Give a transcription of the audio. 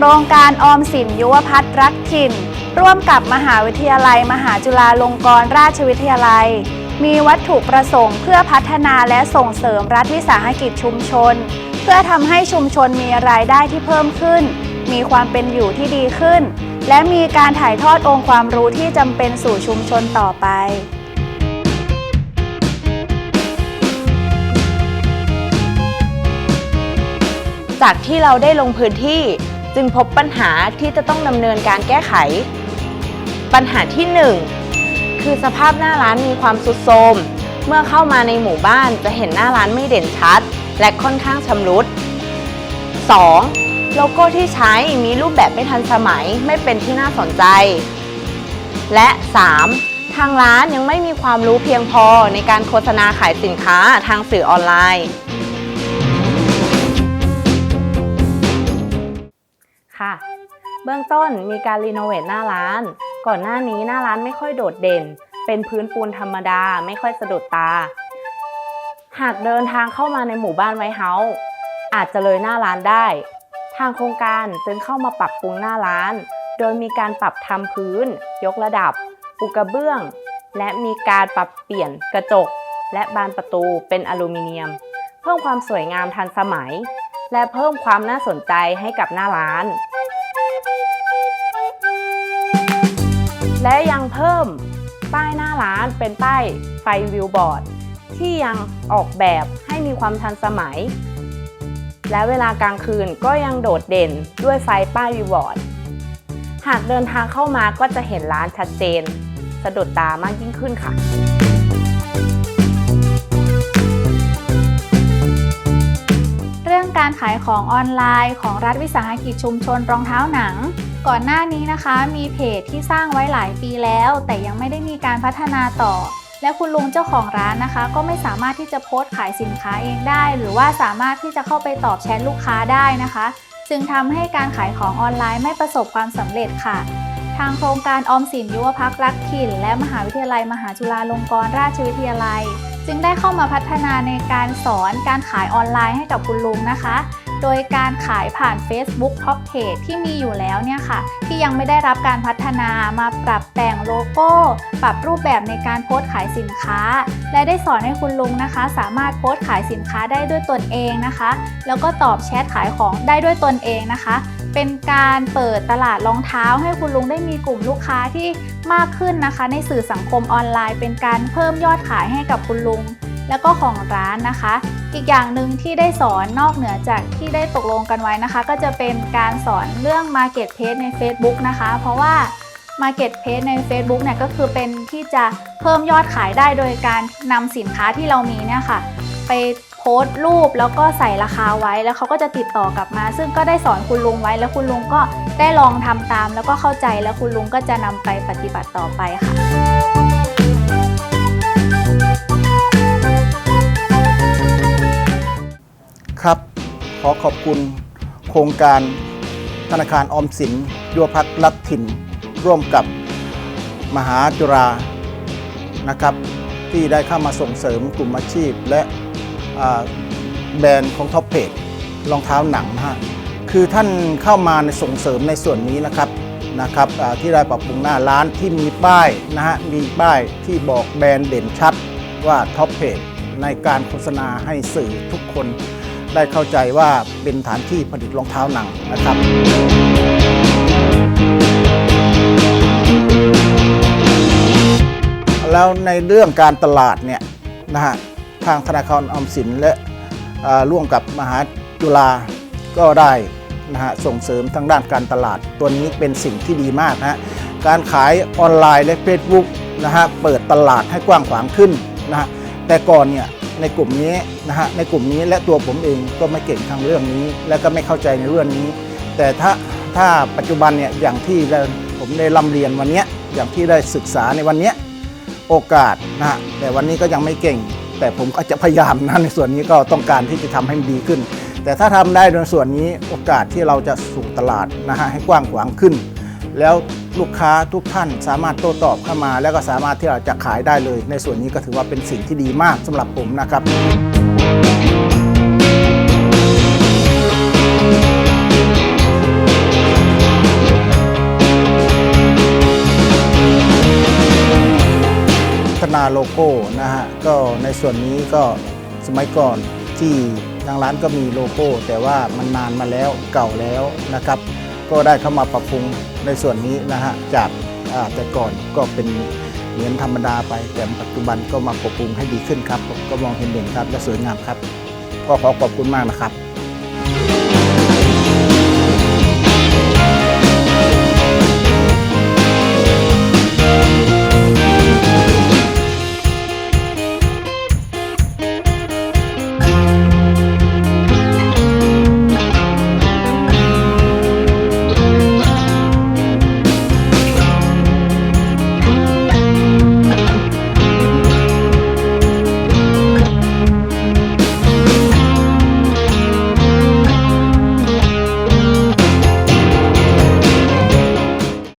ครงการออมสินยุวพัฒน์รักถิ่น ร่วมกับมหาวิทยาลัย มหาจุฬาลงกรณราชวิทยาลัย มีวัตถุประสงค์เพื่อพัฒนาและส่งเสริมรัฐวิสาหกิจชุมชน เพื่อทำให้ชุมชนมีรายได้ที่เพิ่มขึ้น มีความเป็นอยู่ที่ดีขึ้น และมีการถ่ายทอดองค์ความรู้ที่จำเป็นสู่ชุมชนต่อไปจากที่เราได้ลงพื้นที่ จึงพบปัญหาที่จะต้องดำเนินการแก้ไข ปัญหาที่ 1 คือสภาพหน้าร้านมีความสุดโทรมเมื่อเข้ามาในหมู่บ้านจะเห็นหน้าร้านไม่เด่นชัด และค่อนข้างชำรุด 2. โลโก้ที่ใช้มีรูปแบบไม่ทันสมัยไม่เป็นที่น่าสนใจ และ 3. ทางร้านยังไม่มีความรู้เพียงพอในการโฆษณาขายสินค้าทางสื่อออนไลน์ ค่ะ เบื้องต้นมีการรีโนเวทหน้าร้าน ก่อนหน้านี้หน้าร้านไม่ค่อยโดดเด่น เป็นพื้นปูนธรรมดาไม่ค่อยสะดุดตา หากเดินทางเข้ามาในหมู่บ้านไวเฮาส์อาจจะเลยหน้าร้านได้ ทางโครงการจึงเข้ามาปรับปรุงหน้าร้าน โดยมีการปรับทำพื้น ยกระดับปูกระเบื้อง และมีการปรับเปลี่ยนกระจก และบานประตูเป็นอลูมิเนียม เพิ่มความสวยงามทันสมัย และเพิ่มความน่าสนใจให้กับหน้าร้าน และยังเพิ่มป้ายหน้าร้านเป็นป้ายไฟวิวบอร์ด ที่ยังออกแบบให้มีความทันสมัย และเวลากลางคืนก็ยังโดดเด่นด้วยไฟป้ายวิวบอร์ด หากเดินทางเข้ามาก็จะเห็นร้านชัดเจน สะดุดตามากยิ่งขึ้นค่ะเรื่องการขายของออนไลน์ของรัฐวิสาหกิจชุมชนรองเท้าหนัง ก่อนหน้านี้นะคะ มีเพจที่สร้างไว้หลายปีแล้ว แต่ยังไม่ได้มีการพัฒนาต่อ และคุณลุงเจ้าของร้านนะคะ ก็ไม่สามารถที่จะโพสต์ขายสินค้าเองได้ หรือว่าสามารถที่จะเข้าไปตอบแชทลูกค้าได้นะคะ จึงทำให้การขายของออนไลน์ไม่ประสบความสำเร็จค่ะทางโครงการออมสินยุวพักรักถิ่น และมหาวิทยาลัย มหาจุฬาลงกรณราชวิทยาลัย จึงได้เข้ามาพัฒนาในการสอนการขายออนไลน์ให้กับคุณลุงนะคะ โดยการขายผ่าน Facebook Top Page ที่มีอยู่แล้วเนี่ยค่ะ ที่ยังไม่ได้รับการพัฒนามาปรับแต่งโลโก้ ปรับรูปแบบในการโพสต์ขายสินค้า และได้สอนให้คุณลุงนะคะ สามารถโพสต์ขายสินค้าได้ด้วยตนเองนะคะ แล้วก็ตอบแชทขายของได้ด้วยตนเองนะคะ เป็นการเปิดตลาดรองเท้า ให้คุณลุงได้มีกลุ่มลูกค้าที่มากขึ้นนะคะ ในสื่อสังคมออนไลน์ เป็นการเพิ่มยอดขายให้กับคุณลุงแล้วก็ของร้านนะคะ อีกอย่างหนึ่งที่ได้สอนนอกเหนือจากที่ได้ตกลงกันไว้นะคะ ก็จะเป็นการสอนเรื่อง Market Page ใน Facebook นะคะ เพราะว่า Market Page ใน Facebook เนี่ยก็คือเป็นที่จะเพิ่มยอดขายได้โดยการนำสินค้าที่เรามีเนี่ยค่ะ ไปโพสต์รูปแล้วก็ใส่ราคาไว้แล้วเขาก็จะติดต่อกลับมา ซึ่งก็ได้สอนคุณลุงไว้แล้วคุณลุงก็ได้ลองทำตาม แล้วก็เข้าใจแล้วคุณลุงก็จะนำไปปฏิบัติต่อไปค่ะ ขอขอบคุณโครงการธนาคารออมสินยุวพักรักถิ่น ร่วมกับมหาจุฬานะครับ ที่ได้เข้ามาส่งเสริมกลุ่มอาชีพ และแบรนด์ของท็อปเพจรองเท้าหนังนะฮะคือท่านเข้ามาในส่งเสริมในส่วนนี้นะครับนะครับที่ได้ปรับปรุงหน้าร้านที่มีป้ายนะฮะมีป้ายที่บอกแบรนด์เด่นชัดว่าท็อปเพจในการโฆษณาให้สื่อทุกคน ได้เข้าใจว่าเป็นฐานที่ผลิตรองเท้าหนังนะครับแล้วในเรื่องการตลาดเนี่ยนะฮะทางธนาคารออมสินและร่วมกับมหาจุฬาก็ได้นะฮะส่งเสริมทางด้านการตลาด ตัวนี้เป็นสิ่งที่ดีมากนะฮะการขายออนไลน์และ Facebook นะฮะเปิดตลาดให้กว้างขวางขึ้นนะฮะแต่ก่อนเนี่ย ในกลุ่มนี้นะฮะในกลุ่มนี้และตัวผมเองก็ไม่เก่งทางเรื่องนี้ และก็ไม่เข้าใจในเรื่องนี้ แต่ถ้าถ้าปัจจุบันเนี่ยอย่างที่ได้ผมได้ร่ำเรียนวันเนี้ยอย่างที่ได้ศึกษาในวันเนี้ยโอกาสนะฮะแต่วันนี้ก็ยังไม่เก่ง แต่ผมก็จะพยายามนะในส่วนนี้ก็ต้องการที่จะทำให้มันดีขึ้น แต่ถ้าทำได้ในส่วนนี้โอกาสที่เราจะสู่ตลาดนะฮะให้กว้างขวางขึ้น แล้ว ลูกค้าทุกท่านสามารถโต้ตอบเข้ามา แล้วก็สามารถที่เราจะขายได้เลย ในส่วนนี้ก็ถือว่าเป็นสิ่งที่ดีมากสำหรับผมนะครับพัฒนาโลโก้นะฮะก็ในส่วนนี้ก็สมัยก่อนที่ทางร้านก็มีโลโก้ แต่ว่ามันนานมาแล้วเก่าแล้วนะครับ ก็ได้เข้ามาปรับปรุง ในส่วนนี้นะฮะจากแต่ก่อนก็เป็นเหมือนธรรมดาไป แต่ปัจจุบันก็มาปรับปรุงให้ดีขึ้นครับ ผมก็มองเห็นเด่นครับและสวยงามครับ ก็ขอขอบคุณมากนะครับ